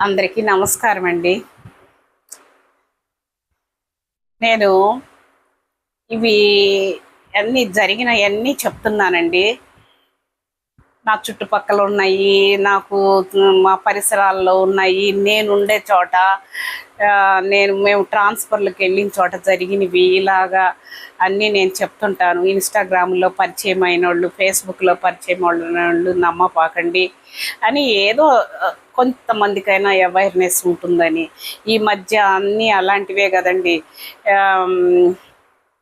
అందరికీ నమస్కారం అండి. నేను ఇవి అన్నీ జరిగినవన్నీ చెప్తున్నానండి. నా చుట్టుపక్కల ఉన్నాయి నాకు మా పరిసరాల్లో ఉన్నాయి నేను ఉండే చోట నేను మేము ట్రాన్స్ఫర్లకు వెళ్ళిన చోట జరిగినవి ఇలాగా అన్నీ నేను చెప్తుంటాను. ఇన్స్టాగ్రామ్లో పరిచయం అయిన వాళ్ళు ఫేస్బుక్లో పరిచయం అయిన వాళ్ళు నమ్మపాకండి అని ఏదో కొంతమందికైనా అవేర్నెస్ ఉంటుందని. ఈ మధ్య అన్నీ అలాంటివే కదండి.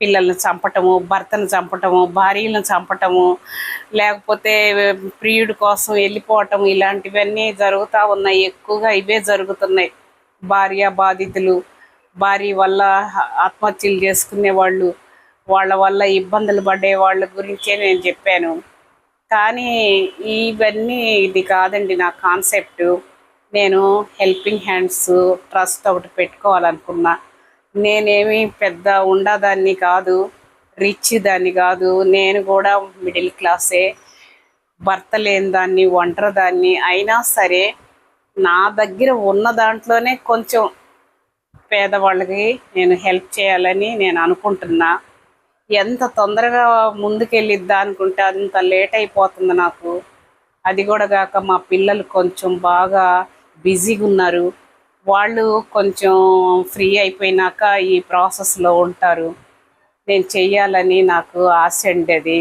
పిల్లల్ని చంపటము భర్తను చంపటము భార్యలను చంపటము లేకపోతే ప్రియుడి కోసం వెళ్ళిపోవటం ఇలాంటివన్నీ జరుగుతూ ఉన్నాయి. ఎక్కువగా ఇవే జరుగుతున్నాయి. భార్య బాధితులు భార్య వల్ల ఆత్మహత్యలు చేసుకునే వాళ్ళు వాళ్ళ వల్ల ఇబ్బందులు పడే వాళ్ళ గురించే నేను చెప్పాను. కానీ ఇవన్నీ ఇది కాదండి నా కాన్సెప్ట్. నేను హెల్పింగ్ హ్యాండ్స్ ట్రస్ట్ ఒకటి పెట్టుకోవాలనుకున్నా. నేనేమి పెద్ద ఉండదాన్ని కాదు రిచ్ దాన్ని కాదు. నేను కూడా మిడిల్ క్లాసే. భర్త లేని దాన్ని ఒంటరి దాన్ని అయినా సరే నా దగ్గర ఉన్న దాంట్లోనే కొంచెం పేదవాళ్ళకి నేను హెల్ప్ చేయాలని నేను అనుకుంటున్నా. ఎంత తొందరగా ముందుకెళ్ళిద్దా అనుకుంటే అంత లేట్ అయిపోతుంది నాకు. అది కూడా కాక మా పిల్లలు కొంచెం బాగా బిజీగా ఉన్నారు. వాళ్ళు కొంచెం ఫ్రీ అయిపోయినాక ఈ ప్రాసెస్లో ఉంటారు. నేను చెయ్యాలని నాకు ఆశ ఉండేది.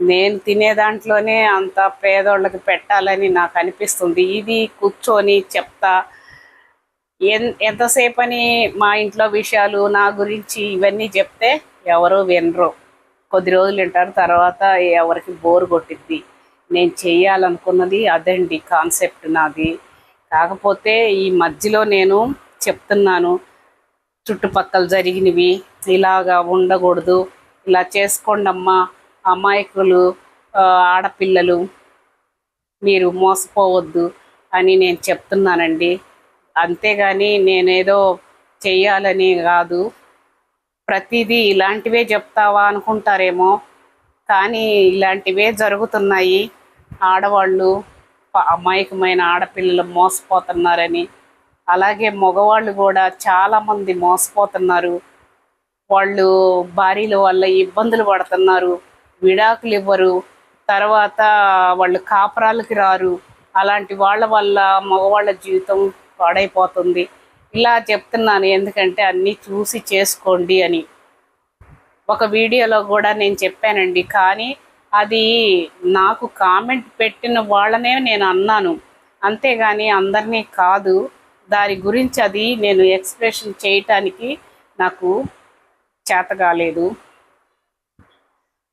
నేను తినే దాంట్లోనే అంత పేదోళ్ళకి పెట్టాలని నాకు అనిపిస్తుంది. ఇది కూర్చొని చెప్తా ఎన్ ఎంతసేపు అని మా ఇంట్లో విషయాలు నా గురించి ఇవన్నీ చెప్తే ఎవరు వినరు. కొద్ది రోజులు వింటారు తర్వాత ఎవరికి బోర్ కొట్టిద్ది. నేను చేయాలనుకున్నది అదండి కాన్సెప్ట్ నాది. కాకపోతే ఈ మధ్యలో నేను చెప్తున్నాను చుట్టుపక్కల జరిగినవి ఇలాగా ఉండకూడదు ఇలా చేసుకోండి అమ్మా అమాయకులు ఆడపిల్లలు మీరు మోసపోవద్దు అని నేను చెప్తున్నానండి. అంతేగాని నేనేదో చెయ్యాలని కాదు. ప్రతిదీ ఇలాంటివే చెప్తావా అనుకుంటారేమో. కానీ ఇలాంటివే జరుగుతున్నాయి. ఆడవాళ్ళు అమాయకమైన ఆడపిల్లలు మోసపోతున్నారని. అలాగే మగవాళ్ళు కూడా చాలామంది మోసపోతున్నారు. వాళ్ళు భార్యల వల్ల ఇబ్బందులు పడుతున్నారు. విడాకులు ఇవ్వరు. తర్వాత వాళ్ళు కాపురాలకి రారు. అలాంటి వాళ్ళ వల్ల మగవాళ్ళ జీవితం పాడైపోతుంది. ఇలా చెప్తున్నాను ఎందుకంటే అన్నీ చూసి చేసుకోండి అని. ఒక వీడియోలో కూడా నేను చెప్పానండి. కానీ అది నాకు కామెంట్ పెట్టిన వాళ్ళనే నేను అన్నాను. అంతేగాని అందరినీ కాదు దాని గురించి అది నేను ఎక్స్ప్రెషన్ చేయటానికి నాకు చేత కాలేదు.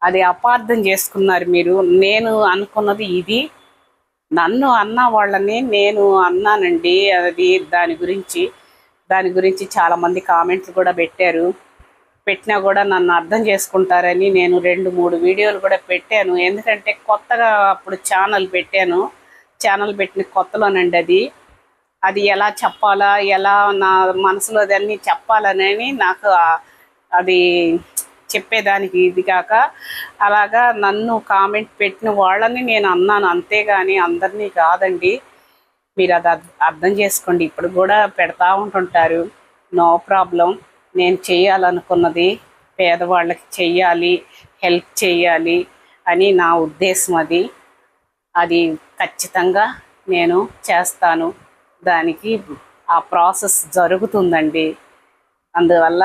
అది అపార్థం చేసుకున్నారు మీరు. నేను అనుకున్నది ఇది. నన్ను అన్న వాళ్ళని నేను అన్నానండి. అది దాని గురించి దాని గురించి చాలామంది కామెంట్లు కూడా పెట్టారు. పెట్టినా కూడా నన్ను అర్థం చేసుకుంటారని నేను రెండు మూడు వీడియోలు కూడా పెట్టాను. ఎందుకంటే కొత్తగా అప్పుడు ఛానల్ పెట్టాను. ఛానల్ పెట్టిన కొత్తలోనండి అది. అది ఎలా చెప్పాలా ఎలా నా మనసులో దాన్ని చెప్పాలని నాకు అది చెప్పేదానికి ఇది కాక అలాగా నన్ను కామెంట్ పెట్టిన వాళ్ళని నేను అన్నాను అంతేగాని అందరినీ కాదండి. మీరు అది అర్థం చేసుకోండి. ఇప్పుడు కూడా పెడతా ఉంటుంటారు. No problem. నేను చేయాలనుకున్నది పేదవాళ్ళకి చెయ్యాలి హెల్ప్ చేయాలి అని నా ఉద్దేశం అది. అది ఖచ్చితంగా నేను చేస్తాను. దానికి ఆ ప్రాసెస్ జరుగుతుందండి. అందువల్ల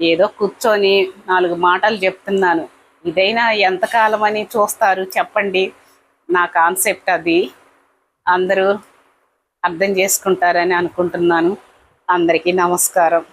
ఏదో కూర్చొని నాలుగు మాటలు చెప్తున్నాను. ఇదైనా ఎంతకాలం అని చూస్తారు చెప్పండి. నా కాన్సెప్ట్ అది. అందరూ అర్థం చేసుకుంటారని అనుకుంటున్నాను. అందరికీ నమస్కారం.